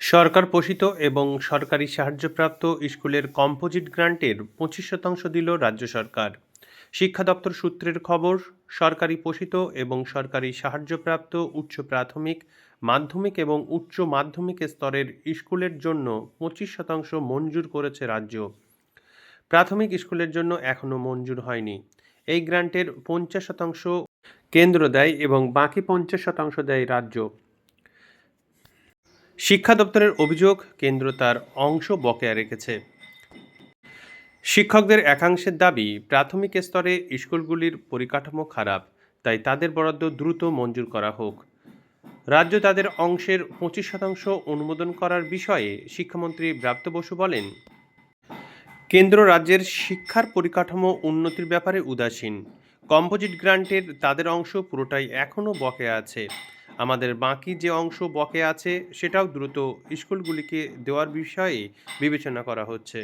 সরকার পোষিত এবং সরকারি সাহায্যপ্রাপ্ত স্কুলের কম্পোজিট গ্রান্টের পঁচিশ শতাংশ দিল রাজ্য সরকার। শিক্ষা দপ্তর সূত্রের খবর, সরকারি পোষিত এবং সরকারি সাহায্যপ্রাপ্ত উচ্চ প্রাথমিক, মাধ্যমিক এবং উচ্চ মাধ্যমিক স্তরের স্কুলের জন্য পঁচিশ শতাংশ মঞ্জুর করেছে রাজ্য। প্রাথমিক স্কুলের জন্য এখনও মঞ্জুর হয়নি। এই গ্রান্টের পঞ্চাশ শতাংশ কেন্দ্র দেয় এবং বাকি পঞ্চাশ শতাংশ দেয় রাজ্য। শিক্ষা দপ্তরের অভিযোগ কেন্দ্র তার অংশ বকেয়া রেখেছে। শিক্ষকদের একাংশের দাবি, প্রাথমিক স্তরে স্কুলগুলির পরিকাঠামো খারাপ, তাই তাদের বরাদ্দ দ্রুত মঞ্জুর করা হোক। রাজ্য তাদের অংশের পঁচিশ শতাংশ অনুমোদন করার বিষয়ে শিক্ষামন্ত্রী ব্রাত্য বসু বলেন, কেন্দ্র রাজ্যের শিক্ষার পরিকাঠামো উন্নতির ব্যাপারে উদাসীন। কম্পোজিট গ্রান্টের তাদের অংশ পুরোটাই এখনও বকেয়া আছে। আমাদের বাকি যে অংশ বকে আছে সেটাও দ্রুত স্কুলগুলিকে দেওয়ার বিষয়ে বিবেচনা করা হচ্ছে।